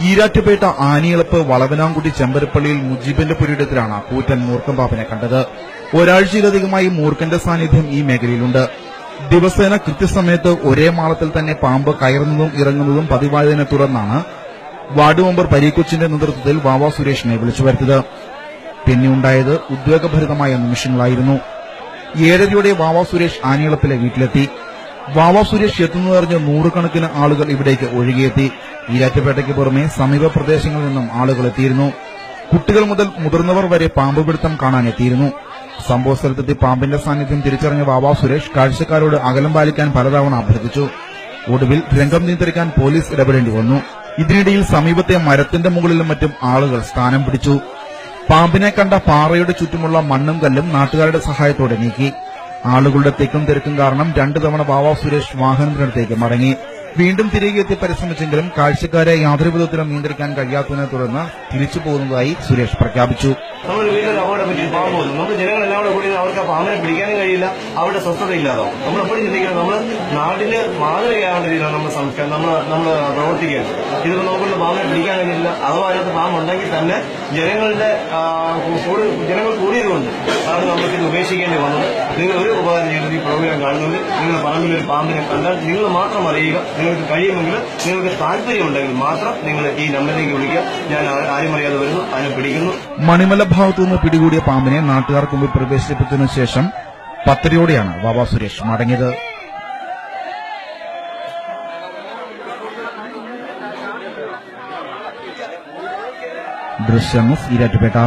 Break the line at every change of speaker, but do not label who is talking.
ഈരാറ്റുപേട്ട ആനിയളപ്പ് വളവനാംകുടി ചെമ്പരപ്പള്ളിയിൽ മുജീബിന്റെ പുരയിടത്തിലാണ് കൂറ്റൻ മൂർഖൻ പാമ്പിനെ കണ്ടത്. ഒരാഴ്ചയിലധികമായി മൂർഖന്റെ സാന്നിധ്യം ഈ മേഖലയിലുണ്ട്. ദിവസേന കൃത്യസമയത്ത് ഒരേ മാളത്തിൽ തന്നെ പാമ്പ് കയറുന്നതും ഇറങ്ങുന്നതും പതിവായതിനെ തുടർന്നാണ് വാർഡ് മെമ്പർ പരീക്കൊച്ചിന്റെ നേതൃത്വത്തിൽ വാവ സുരേഷിനെ വിളിച്ചു വരുത്തിയത്. പിന്നെയുണ്ടായത് ഉദ്വേഗഭരിതമായ നിമിഷങ്ങളായിരുന്നു. ഏഴരയോടെ വാവ സുരേഷ് ആനിയളപ്പിലെ വീട്ടിലെത്തി. വാവ സുരേഷ് എത്തുന്നതറിഞ്ഞ് നൂറുകണക്കിന് ആളുകൾ ഇവിടേക്ക് ഒഴുകിയെത്തി. ഈരാറ്റുപേട്ടയ്ക്ക് പുറമെ സമീപ പ്രദേശങ്ങളിൽ നിന്നും ആളുകൾ എത്തിയിരുന്നു. കുട്ടികൾ മുതൽ മുതിർന്നവർ വരെ പാമ്പുപിടുത്തം കാണാനെത്തിയിരുന്നു സംഭവ സ്ഥലത്തെത്തി പാമ്പിന്റെ സാന്നിധ്യം തിരിച്ചറിഞ്ഞ വാവ സുരേഷ് കാഴ്ചക്കാരോട് അകലം പാലിക്കാൻ പലതവണ അഭ്യർത്ഥിച്ചു. ഒടുവിൽ രംഗം നിയന്ത്രിക്കാൻ പോലീസ് ഇടപെടേണ്ടി വന്നു. ഇതിനിടയിൽ സമീപത്തെ മരത്തിന്റെ മുകളിലും മറ്റും ആളുകൾ സ്ഥാനം പിടിച്ചു. പാമ്പിനെ കണ്ട പാറയുടെ ചുറ്റുമുള്ള മണ്ണും കല്ലും നാട്ടുകാരുടെ സഹായത്തോടെ നീക്കി. ആളുകളുടെ തിക്കും തിരക്കും കാരണം രണ്ടു തവണ ബാവ സുരേഷ് വാഹനത്തിനടുത്തേക്ക് മടങ്ങി. വീണ്ടും തിരികെ എത്തി പരിശ്രമിച്ചെങ്കിലും കാഴ്ചക്കാരെ യാതൊരു വിധത്തിലും നിയന്ത്രിക്കാൻ കഴിയാത്തതിനെ തുടർന്ന് തിരിച്ചു പോകുന്നതായി സുരേഷ് പ്രഖ്യാപിച്ചു.
നമ്മൾ ജനങ്ങളെല്ലാം കൂടെ അവർക്ക് നമ്മൾ നമ്മൾ നമ്മൾ സംസ്കാരം നമ്മൾ നമ്മൾ തന്നെ ജനങ്ങളുടെ ജനങ്ങൾ കൂടിയതുകൊണ്ട് ആണ് നമുക്ക് ഇത് ഉപേക്ഷിക്കേണ്ടി വന്നത്. നിങ്ങൾ ഒരു ഉപകാരം ചെയ്യുന്നത് ഈ പ്രോഗ്രാം കാണുന്നത്. നിങ്ങൾ പറമ്പിൽ ഒരു പാമ്പിനെ കണ്ടാൽ നിങ്ങൾ മാത്രം അറിയുക. നിങ്ങൾക്ക് കഴിയുമെങ്കിൽ നിങ്ങൾക്ക് താല്പര്യമുണ്ടെങ്കിൽ മാത്രം നിങ്ങൾ ഈ നമ്പറിലേക്ക് വിളിക്കുക. ഞാൻ ആരും അറിയാതെ വരുന്നു. അതിനെ പിടിക്കുന്നു.
മണിമല ഭാഗത്തു നിന്ന് പിടികൂടിയ പാമ്പിനെ നാട്ടുകാർക്ക് മുമ്പിൽ പ്രവേശിപ്പിച്ചതിനു ശേഷം പത്തരയോടെയാണ് ബാബ സുരേഷ് മടങ്ങിയത്. ദൃശ്യം ഈരാറ്റുപേട്ട